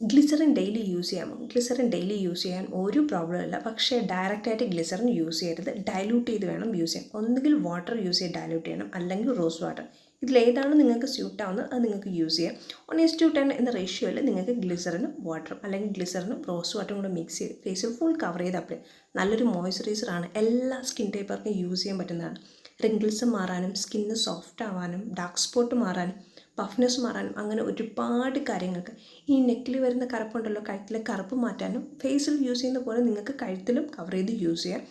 Glycerin daily use ചെയ്യാമോ glycerin daily use ചെയ്യാൻ ഒരു പ്രോബ്ലം ഇല്ല. പക്ഷേ ഡയറക്റ്റായിട്ട് ഗ്ലിസറിൻ യൂസ് ചെയ്യരുത്. ഡയലൂട്ട് ചെയ്ത് വേണം യൂസ് ചെയ്യാൻ. ഒന്നുകിൽ വാട്ടർ യൂസ് ചെയ്ത് ഡയലൂട്ട് ചെയ്യണം. അല്ലെങ്കിൽ റോസ് വാട്ടർ ഇതിലേതാണ് നിങ്ങൾക്ക് സ്യൂട്ട് ആവുന്നത്? അത് നിങ്ങൾക്ക് യൂസ് ചെയ്യാം. വൺ ഈസ് ടു ടെൻ എന്ന റേഷ്യോയിൽ നിങ്ങൾക്ക് ഗ്ലിസറിനും വാട്ടറും അല്ലെങ്കിൽ ഗ്ലിസറിനും റോസ് വാട്ടറും കൂടെ മിക്സ് ചെയ്ത് ഫേസിൽ ഫുൾ കവർ ചെയ്ത് അപ്ലൈ നല്ലൊരു മോയ്സ്ചറൈസറാണ് എല്ലാ സ്കിൻ ടൈപ്പർക്കും യൂസ് ചെയ്യാൻ പറ്റുന്നതാണ്. റിങ്കിൾസ് മാറാനും സ്കിന്ന് സോഫ്റ്റ് ആവാനും ഡാർക്ക് സ്പോട്ട് മാറാനും പഫ്നെസ് മാറാനും അങ്ങനെ ഒരുപാട് കാര്യങ്ങൾക്ക്. ഈ നെക്കിൽ വരുന്ന കറുപ്പുണ്ടല്ലോ കഴുത്തിലെ കറുപ്പ് മാറ്റാനും ഫേസിൽ യൂസ് ചെയ്യുന്ന പോലെ നിങ്ങൾക്ക് കഴുത്തിലും കവർ ചെയ്ത് യൂസ് ചെയ്യാം.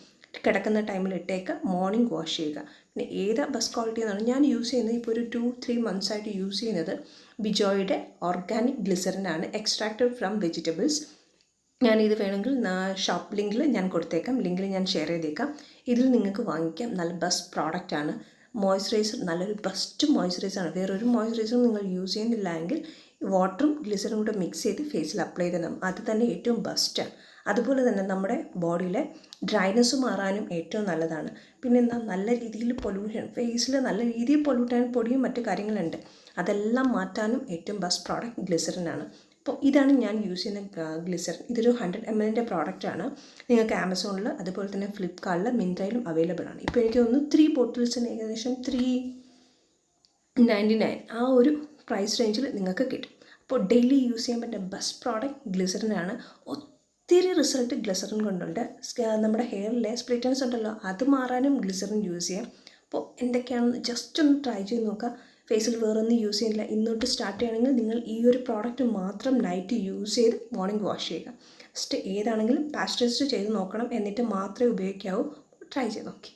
കിടക്കുന്ന ടൈമിൽ ഇട്ടേക്കുക മോർണിംഗ് വാഷ് ചെയ്യുക. പിന്നെ ഏത് ബസ് ക്വാളിറ്റി എന്നാണ് ഞാൻ യൂസ് ചെയ്യുന്നത് ഇപ്പോൾ ഒരു ടു ത്രീ മന്ത്സ് ആയിട്ട് യൂസ് ചെയ്യുന്നത് ബിജോയുടെ ഓർഗാനിക് ഗ്ലിസറിനാണ് എക്സ്ട്രാക്റ്റഡ് ഫ്രം വെജിറ്റബിൾസ്. ഞാൻ ഇത് വേണമെങ്കിൽ ഷോപ്പ് ലിങ്കിൽ ഞാൻ കൊടുത്തേക്കാം ലിങ്കിൽ ഞാൻ ഷെയർ ചെയ്തേക്കാം. ഇതിൽ നിങ്ങൾക്ക് വാങ്ങിക്കാം നല്ല ബെസ്റ്റ് പ്രോഡക്റ്റാണ് മോയ്സ്ചറൈസർ നല്ലൊരു ബെസ്റ്റ് മോയ്സ്ചറൈസർ ആണ്. വേറൊരു മോയ്സ്ചറൈസറും നിങ്ങൾ യൂസ് ചെയ്യുന്നില്ല എങ്കിൽ വാട്ടറും ഗ്ലിസറും കൂടെ മിക്സ് ചെയ്ത് ഫേസിൽ അപ്ലൈ ചെയ്തണം അത് തന്നെ ഏറ്റവും ബെസ്റ്റാണ് അതുപോലെ തന്നെ നമ്മുടെ ബോഡിയിലെ ഡ്രൈനെസ് മാറാനും ഏറ്റവും നല്ലതാണ്. പിന്നെ എന്താ? നല്ല രീതിയിൽ പൊല്യൂഷൻ ഫേസിൽ നല്ല രീതിയിൽ പൊല്യൂട്ടാൻ പൊടിയും മറ്റു കാര്യങ്ങളുണ്ട്. അതെല്ലാം മാറ്റാനും ഏറ്റവും ബെസ്റ്റ് പ്രോഡക്റ്റ് ഗ്ലിസറിനാണ് അപ്പോൾ ഇതാണ് ഞാൻ യൂസ് ചെയ്യുന്ന ഗ്ലിസറിൻ ഇതൊരു ഹൺഡ്രഡ് എം എല്ലിന്റെ പ്രോഡക്റ്റാണ് നിങ്ങൾക്ക് ആമസോണിൽ അതുപോലെ തന്നെ ഫ്ലിപ്കാർട്ടിൽ മിന്ത്രയിലും അവൈലബിൾ ആണ്. ഇപ്പോൾ എനിക്ക് തോന്നുന്നു ത്രീ ബോട്ടിൽസിന് ഏകദേശം ത്രീ നയന്റി നയൻ ആ ഒരു പ്രൈസ് റേഞ്ചിൽ നിങ്ങൾക്ക് കിട്ടും. അപ്പോൾ ഡെയിലി യൂസ് ചെയ്യാൻ പറ്റുന്ന ബെസ്റ്റ് പ്രോഡക്റ്റ് ഗ്ലിസറിനാണ്. ഒത്തിരി റിസൾട്ട് ഗ്ലിസറിൻ കൊണ്ടുണ്ട്. നമ്മുടെ ഹെയറിലെ സ്പ്ലിറ്റൻസ് ഉണ്ടല്ലോ അത് മാറാനും ഗ്ലിസറിൻ യൂസ് ചെയ്യാം. അപ്പോൾ എന്തൊക്കെയാണെന്ന് ജസ്റ്റ് ഒന്ന് ട്രൈ ചെയ്ത് നോക്കുക ഫേസിൽ വേറൊന്നും യൂസ് ചെയ്യുന്നില്ല ഇന്നോട്ട് സ്റ്റാർട്ട് ചെയ്യുകയാണെങ്കിൽ നിങ്ങൾ ഈ ഒരു പ്രോഡക്റ്റ് മാത്രം നൈറ്റ് യൂസ് ചെയ്ത് മോർണിംഗ് വാഷ് ചെയ്യുക. ഫസ്റ്റ് ഏതാണെങ്കിലും പാസ്റ്ററൈസ്ഡ് ചെയ്ത് നോക്കണം എന്നിട്ട് മാത്രമേ ഉപയോഗിക്കാവൂ. ട്രൈ ചെയ്ത് നോക്കി.